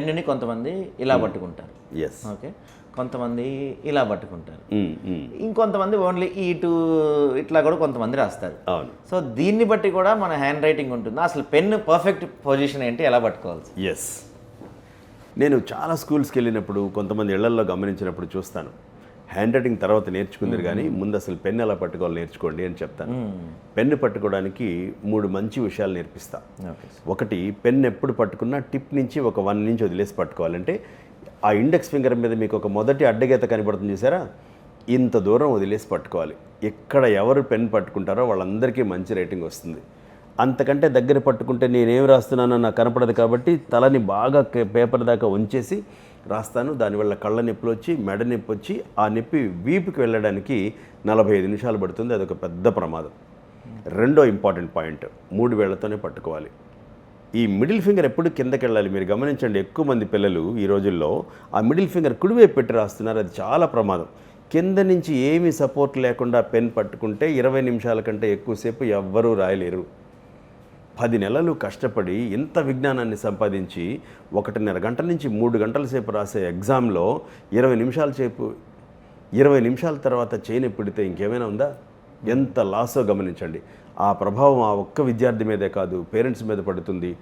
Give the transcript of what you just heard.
పెన్నుని కొంతమంది ఇలా పట్టుకుంటారు. Yes okay? కొంతమంది ఇలా పట్టుకుంటారు. ఇంకొంతమంది ఓన్లీ ఇటు ఇట్లా కూడా కొంతమంది రాస్తారు. అవును. సో దీన్ని బట్టి కూడా మన హ్యాండ్ రైటింగ్ ఉంటుంది. అసలు పెన్ పర్ఫెక్ట్ పొజిషన్ ఏంటి? ఎలా పట్టుకోవాల్సి? ఎస్ నేను చాలా స్కూల్స్కి వెళ్ళినప్పుడు కొంతమంది ఇళ్ళల్లో గమనించినప్పుడు చూస్తాను. హ్యాండ్ రైటింగ్ తర్వాత నేర్చుకుందరు కానీ ముందు అసలు పెన్ ఎలా పట్టుకోవాలి నేర్చుకోండి అని చెప్తాను. పెన్ను పట్టుకోవడానికి మూడు మంచి విషయాలు నేర్పిస్తా. ఒకటి పెన్ ఎప్పుడు పట్టుకున్నా టిప్ నుంచి ఒక వన్ నుంచి వదిలేసి పట్టుకోవాలంటే ఆ ఇండెక్స్ ఫింగర్ మీద మీకు ఒక మొదటి అడ్డగీత కనబడుతుంది చూసారా? ఇంత దూరం వదిలేసి పట్టుకోవాలి. ఎక్కడ ఎవరు పెన్ పట్టుకుంటారో వాళ్ళందరికీ మంచి రేటింగ్ వస్తుంది. అంతకంటే దగ్గర పట్టుకుంటే నేనేం రాస్తున్నానో నాకు కనపడదు కాబట్టి తలని బాగా పేపర్ దాకా ఉంచేసి రాస్తాను. దానివల్ల కళ్ళ నొప్పులు వచ్చి మెడ నొప్పి వచ్చి ఆ నొప్పి వీపుకి వెళ్ళడానికి నలభై ఐదు నిమిషాలు పడుతుంది. అదొక పెద్ద ప్రమాదం. రెండో ఇంపార్టెంట్ పాయింట్ మూడు వేళ్ళతోనే పట్టుకోవాలి. ఈ మిడిల్ ఫింగర్ ఎప్పుడు కిందకి వెళ్ళాలి? మీరు గమనించండి ఎక్కువ మంది పిల్లలు ఈ రోజుల్లో ఆ మిడిల్ ఫింగర్ కుడివైపు పెట్టి రాస్తున్నారు. అది చాలా ప్రమాదం. కింద నుంచి ఏమీ సపోర్ట్ లేకుండా పెన్ పట్టుకుంటే ఇరవై నిమిషాల కంటే ఎక్కువసేపు ఎవ్వరూ రాయలేరు. పది నెలలు కష్టపడి ఇంత విజ్ఞానాన్ని సంపాదించి ఒకటిన్నర గంటల నుంచి మూడు గంటల సేపు రాసే ఎగ్జామ్లో ఇరవై నిమిషాల సేపు ఇరవై నిమిషాల తర్వాత చేయని పిడితే ఇంకేమైనా ఉందా? ఎంత లాసో గమనించండి. ఆ ప్రభావం ఆ ఒక్క విద్యార్థి మీదే కాదు పేరెంట్స్ మీద పడుతుంది.